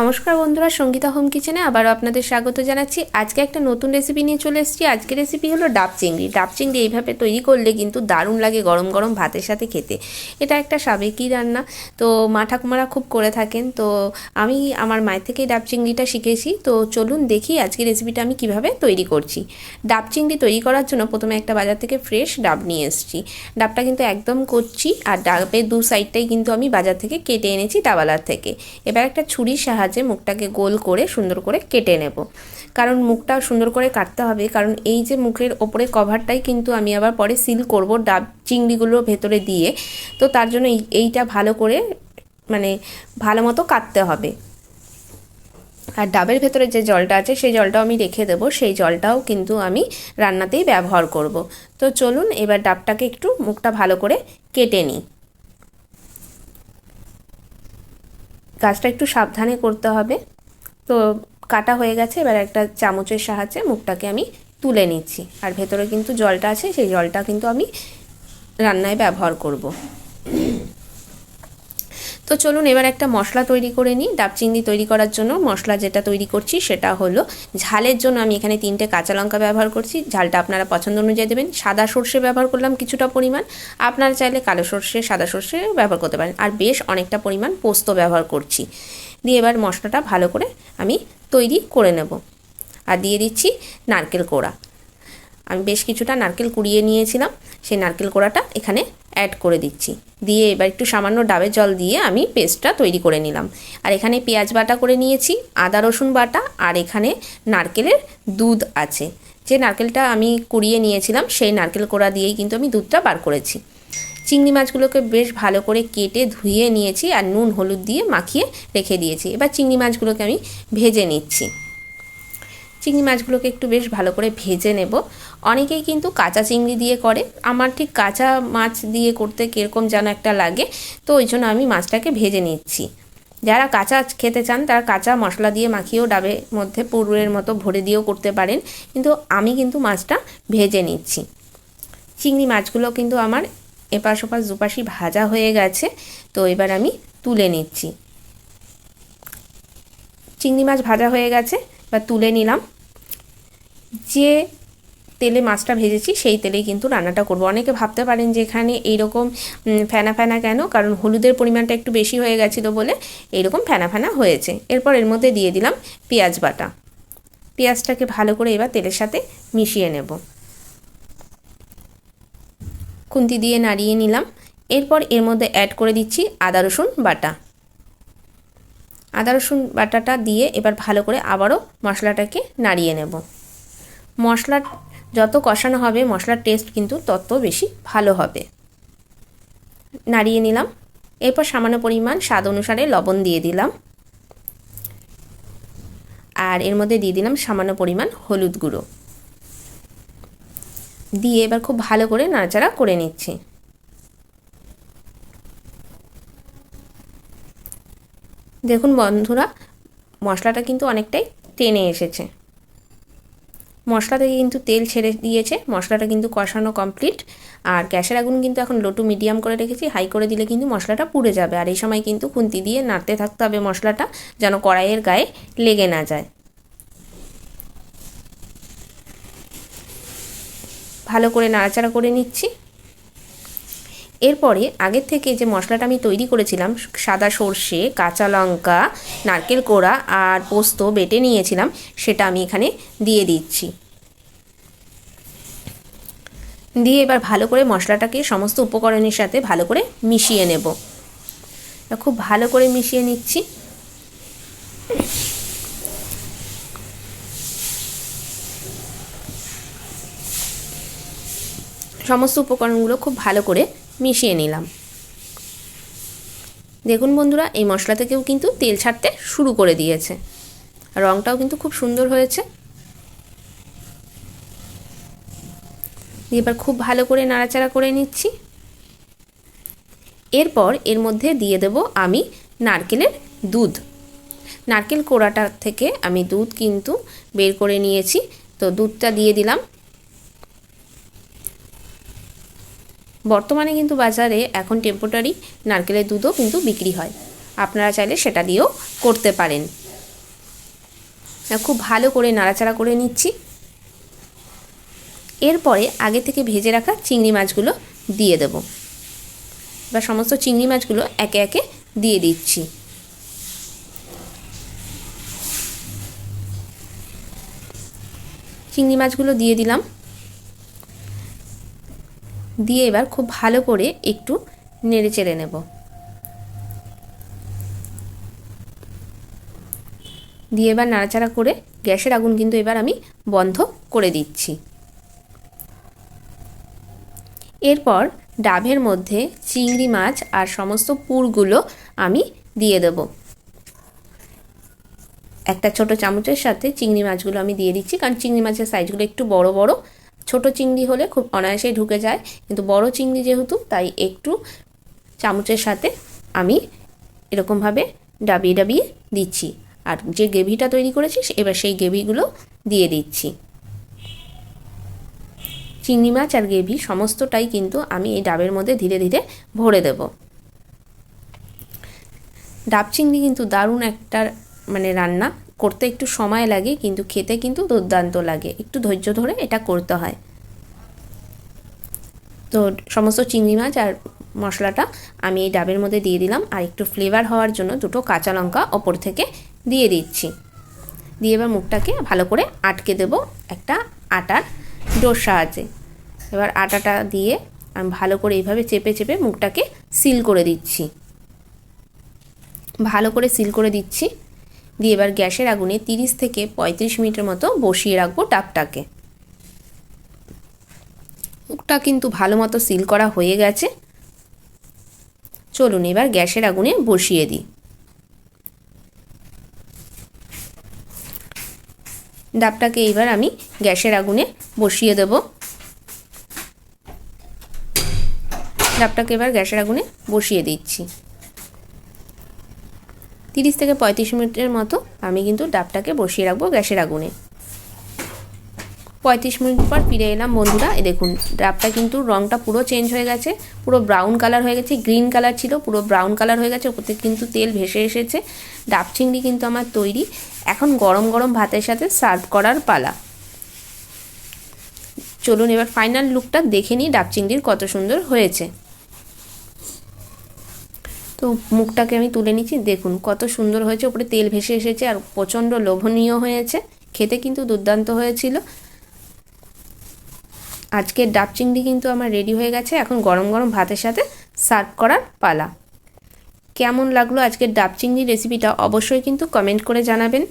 নমস্কার বন্ধুরা, সঙ্গীতা হোম কিচেনে আবারও আপনাদের স্বাগত জানাচ্ছি। আজকে একটা নতুন রেসিপি নিয়ে চলে এসেছি। আজকের রেসিপি হলো ডাব চিংড়ি। ডাব চিংড়ি এইভাবে তৈরি করলে কিন্তু দারুণ লাগে গরম গরম ভাতের সাথে খেতে। এটা একটা সাবেকি রান্না। তো মা ঠাকুমারা খুব করে থাকেন। তো আমি আমার মায়ের থেকেই ডাব চিংড়িটা শিখেছি। তো চলুন দেখি আজকের রেসিপিটা আমি কীভাবে তৈরি করছি। ডাব চিংড়ি তৈরি করার জন্য প্রথমে একটা বাজার থেকে ফ্রেশ ডাব নিয়ে এসেছি। ডাবটা কিন্তু একদম করছি আর ডাবের দু সাইডটাই কিন্তু আমি বাজার থেকে কেটে এনেছি ডাবালার থেকে। এবার একটা ছুরির সাহায্যে মুখটাকে গোল করে সুন্দর করে কেটে নেব। কারণ মুখটা সুন্দর করে কাটতে হবে, কারণ এই যে মুখের ওপরে কভারটাই কিন্তু আমি আবার পরে সিল করব ডাব চিংড়িগুলো ভেতরে দিয়ে। তো তার জন্য এইটা ভালো করে মানে ভালো মতো কাটতে হবে। আর ডাবের ভেতরে যে জলটা আছে, সেই জলটাও আমি রেখে দেবো, সেই জলটাও কিন্তু আমি রান্নাতেই ব্যবহার করব। তো চলুন এবার ডাবটাকে একটু মুখটা ভালো করে কেটে নিই। কাজটা একটু সাবধানে করতে হবে। তো কাটা হয়ে গেছে, এবার একটা চামচের সাহায্যে মুখটাকে আমি তুলে নিচ্ছি। আর ভেতরে কিন্তু জলটা আছে, সেই জলটা কিন্তু আমি রান্নায় ব্যবহার করব। তো চলুন এবার একটা মশলা তৈরি করে নিই। ডাব চিংড়ি তৈরি করার জন্য মশলা যেটা তৈরি করছি সেটা হলো ঝালের জন্য আমি এখানে তিনটে কাঁচা লঙ্কা ব্যবহার করছি। ঝালটা আপনারা পছন্দ অনুযায়ী দেবেন। সাদা সর্ষে ব্যবহার করলাম কিছুটা পরিমাণ। আপনারা চাইলে কালো সর্ষে, সাদা সর্ষে ব্যবহার করতে পারেন। আর বেশ অনেকটা পরিমাণ পোস্ত ব্যবহার করছি। দিয়ে এবার মশলাটা ভালো করে আমি তৈরি করে নেব। আর দিয়ে দিচ্ছি নারকেল কোড়া। আমি বেশ কিছুটা নারকেল কুড়িয়ে নিয়েছিলাম, সেই নারকেল কোড়াটা এখানে অ্যাড করে দিচ্ছি। দিয়ে এবার একটু সামান্য ডাবের জল দিয়ে আমি পেস্টটা তৈরি করে নিলাম। আর এখানে পেঁয়াজ বাটা করে নিয়েছি, আদা, রসুন বাটা, আর এখানে নারকেলের দুধ আছে। যে নারকেলটা আমি কুড়িয়ে নিয়েছিলাম, সেই নারকেল কোড়া দিয়েই কিন্তু আমি দুধটা বার করেছি। চিংড়ি মাছগুলোকে বেশ ভালো করে কেটে ধুয়ে নিয়েছি আর নুন, হলুদ দিয়ে মাখিয়ে রেখে দিয়েছি। এবার চিংড়ি মাছগুলোকে আমি ভেজে নিচ্ছি। চিংড়ি মাছগুলোকে একটু বেশ ভালো করে ভেজে নেব। অনেকেই কিন্তু কাঁচা চিংড়ি দিয়ে করে। আমার ঠিক কাঁচা মাছ দিয়ে করতে কীরকম যেন একটা লাগে, তো ওই জন্য আমি মাছটাকে ভেজে নিচ্ছি। যারা কাঁচা খেতে চান, তারা কাঁচা মশলা দিয়ে মাখিয়েও ডাবের মধ্যে পুরের মতো ভরে দিয়েও করতে পারেন। কিন্তু আমি কিন্তু মাছটা ভেজে নিচ্ছি। চিংড়ি মাছগুলো কিন্তু আমার এপাশ ওপাশ দুপাশি ভাজা হয়ে গেছে, তো এবার আমি তুলে নিচ্ছি। চিংড়ি মাছ ভাজা হয়ে গেছে। বা তুলে নিলাম। যে তেলে মাছটা ভেজেছি, সেই তেলেই কিন্তু রান্নাটা করব। অনেকে ভাবতে পারেন যে এখানে এইরকম ফেনা ফেনা কেন? কারণ হলুদের পরিমাণটা একটু বেশি হয়ে গেছিল বলে এইরকম ফেনা ফেনা হয়েছে। এরপর এর মধ্যে দিয়ে দিলাম পেঁয়াজ বাটা। পেঁয়াজটাকে ভালো করে এবার তেলের সাথে মিশিয়ে নেব। খুন্তি দিয়ে নাড়িয়ে নিলাম। এরপর এর মধ্যে অ্যাড করে দিচ্ছি আদা রসুন বাটা। আদা, রসুন বাটাটা দিয়ে এবার ভালো করে আবারও মশলাটাকে নাড়িয়ে নেব। মশলা যত কষানো হবে, মশলার টেস্ট কিন্তু তত বেশি ভালো হবে। নাড়িয়ে নিলাম। এরপর সামান্য পরিমাণ স্বাদ অনুসারে লবণ দিয়ে দিলাম। আর এর মধ্যে দিয়ে দিলাম সামান্য পরিমাণ হলুদ গুঁড়ো। দিয়ে এবার খুব ভালো করে নাড়াচাড়া করে নিচ্ছি। দেখুন বন্ধুরা, মশলাটা কিন্তু অনেকটাই টেনে এসেছে। মশলা থেকে কিন্তু তেল ছেড়ে দিয়েছে, মশলাটা কিন্তু কষানো কমপ্লিট আর গ্যাসের আগুন কিন্তু এখন লো টু মিডিয়াম করে রেখেছি হাই করে দিলে কিন্তু মশলাটা পুড়ে যাবে। আর এই সময় কিন্তু খুন্তি দিয়ে নাড়তে থাকতে হবে মশলাটা, যেন কড়াইয়ের গায়ে লেগে না যায়। ভালো করে নাড়াচাড়া করে নিচ্ছি। এরপরে আগের থেকে যে মশলাটা আমি তৈরি করেছিলাম, সাদা সর্ষে, কাঁচা লঙ্কা, নারকেল কোড়া আর পোস্ত বেটে নিয়েছিলাম, সেটা আমি এখানে দিয়ে দিচ্ছি। দিয়ে এবার ভালো করে মশলাটাকে সমস্ত উপকরণের সাথে ভালো করে মিশিয়ে নেব। খুব ভালো করে মিশিয়ে নিচ্ছি। সমস্ত উপকরণগুলো খুব ভালো করে মিশিয়ে নিলাম। দেখুন বন্ধুরা, এই মশলা থেকেও কিন্তু তেল ছাড়তে শুরু করে দিয়েছে। রঙটাও কিন্তু খুব সুন্দর হয়েছে। এবার খুব ভালো করে নাড়াচাড়া করে নিচ্ছি। এরপর এর মধ্যে দিয়ে দেব আমি নারকেলের দুধ। নারকেল কোড়াটা থেকে আমি দুধ কিন্তু বের করে নিয়েছি। তো দুধটা দিয়ে দিলাম। বর্তমানে কিন্তু বাজারে এখন টেম্পোরারি নারকেলের দুধও কিন্তু বিক্রি হয়। আপনারা চাইলে সেটা দিয়েও করতে পারেন। খুব ভালো করে নাড়াচাড়া করে নিচ্ছি। এরপরে আগে থেকে ভেজে রাখা চিংড়ি মাছগুলো দিয়ে দেব। বা সমস্ত চিংড়ি মাছগুলো একে একে দিয়ে দিচ্ছি। চিংড়ি মাছগুলো দিয়ে দিলাম। দিয়ে এবার খুব ভালো করে একটু নেড়ে চেড়ে নেব। দিয়ে এবার নাড়াচাড়া করে গ্যাসের আগুন কিন্তু এবার আমি বন্ধ করে দিচ্ছি। এরপর ডাবের মধ্যে চিংড়ি মাছ আর সমস্ত পুরগুলো আমি দিয়ে দেব। একটা ছোট চামচের সাথে চিংড়ি মাছগুলো আমি দিয়ে দিচ্ছি, কারণ চিংড়ি মাছের সাইজগুলো একটু বড় বড় ছোট চিংড়ি হলে খুব অনায়াসেই ঢুকে যায়। কিন্তু বড় চিংড়ি যেহেতু, তাই একটু চামচের সাথে আমি এরকমভাবে ডাবিয়ে ডাবিয়ে দিচ্ছি। আর যে গ্রেভিটা তৈরি করেছি এবার সেই গ্রেভিগুলো দিয়ে দিচ্ছি। চিংড়ি মাছ আর গ্রেভি সমস্তটাই কিন্তু আমি এই ডাবের মধ্যে ধীরে ধীরে ভরে দেব। ডাব চিংড়ি কিন্তু দারুণ একটা মানে রান্না। করতে একটু সময় লাগে, কিন্তু খেতে কিন্তু দুর্দান্ত লাগে। একটু ধৈর্য ধরে এটা করতে হয়। তো সমস্ত চিংড়ি মাছ আর মশলাটা আমি এই ডাবের মধ্যে দিয়ে দিলাম। আর একটু ফ্লেভার হওয়ার জন্য দুটো কাঁচা লঙ্কা ওপর থেকে দিয়ে দিচ্ছি। দিয়ে এবার মুখটাকে ভালো করে আটকে দেব। একটা আটার ডোর সাহায্যে এবার আটাটা দিয়ে আমি ভালো করে এইভাবে চেপে চেপে মুখটাকে সিল করে দিচ্ছি। ভালো করে সিল করে দিচ্ছি। দিয়ে এবার গ্যাসের আগুনে তিরিশ থেকে পঁয়ত্রিশ মিনিটের মতো বসিয়ে রাখব ডাবটাকে। মুখটা কিন্তু ভালো মতো সিল করা হয়ে গেছে। চলুন এবার গ্যাসের আগুনে বসিয়ে দিই। ডাবটাকে এইবার আমি গ্যাসের আগুনে বসিয়ে দেব। ডাবটাকে এবার গ্যাসের আগুনে বসিয়ে দিচ্ছি। তিরিশ থেকে পঁয়ত্রিশ মিনিটের মতো আমি কিন্তু ডাবটাকে বসিয়ে রাখব গ্যাসের আগুনে। পঁয়ত্রিশ মিনিট পর ফিরে এলাম বন্ধুরা, এ দেখুন, ডাবটা কিন্তু রঙটা পুরো চেঞ্জ হয়ে গেছে, পুরো ব্রাউন কালার হয়ে গেছে গ্রিন কালার ছিল, পুরো ব্রাউন কালার হয়ে গেছে থেকে কিন্তু তেল ভেসে এসেছে। ডাব চিংড়ি কিন্তু আমার তৈরি, এখন গরম গরম ভাতের সাথে সার্ভ করার পালা। চলুন এবার ফাইনাল লুকটা দেখে নিই, ডাব চিংড়ির কত সুন্দর হয়েছে। তো মুখটাকে আমি তুলে নিচ্ছি। দেখুন, কত সুন্দর হয়েছে ওপরে তেল ভেসে এসেছে আর প্রচণ্ড লোভনীয় হয়েছে। খেতে কিন্তু দুর্দান্ত হয়েছিল। আজকের ডাব চিংড়ি কিন্তু আমার রেডি হয়ে গেছে। এখন গরম গরম ভাতের সাথে সার্ভ করার পালা। কেমন লাগল আজকের ডাব চিংড়ি রেসিপিটা অবশ্যই কিন্তু কমেন্ট করে জানাবেন।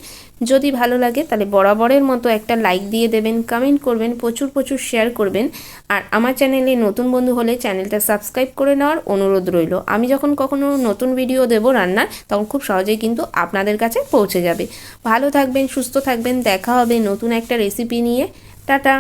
যদি ভালো লাগে তাহলে বরাবরের মতো একটা লাইক দিয়ে দেবেন কমেন্ট করবেন, প্রচুর প্রচুর শেয়ার করবেন। আর আমার চ্যানেলে নতুন বন্ধু হলে চ্যানেলটা সাবস্ক্রাইব করে নেওয়ার অনুরোধ রইল। আমি যখন কখনো নতুন ভিডিও দেব রান্নার, তখন খুব সহজেই কিন্তু আপনাদের কাছে পৌঁছে যাবে। ভালো থাকবেন, সুস্থ থাকবেন, দেখা হবে নতুন একটা রেসিপি নিয়ে। টাটা!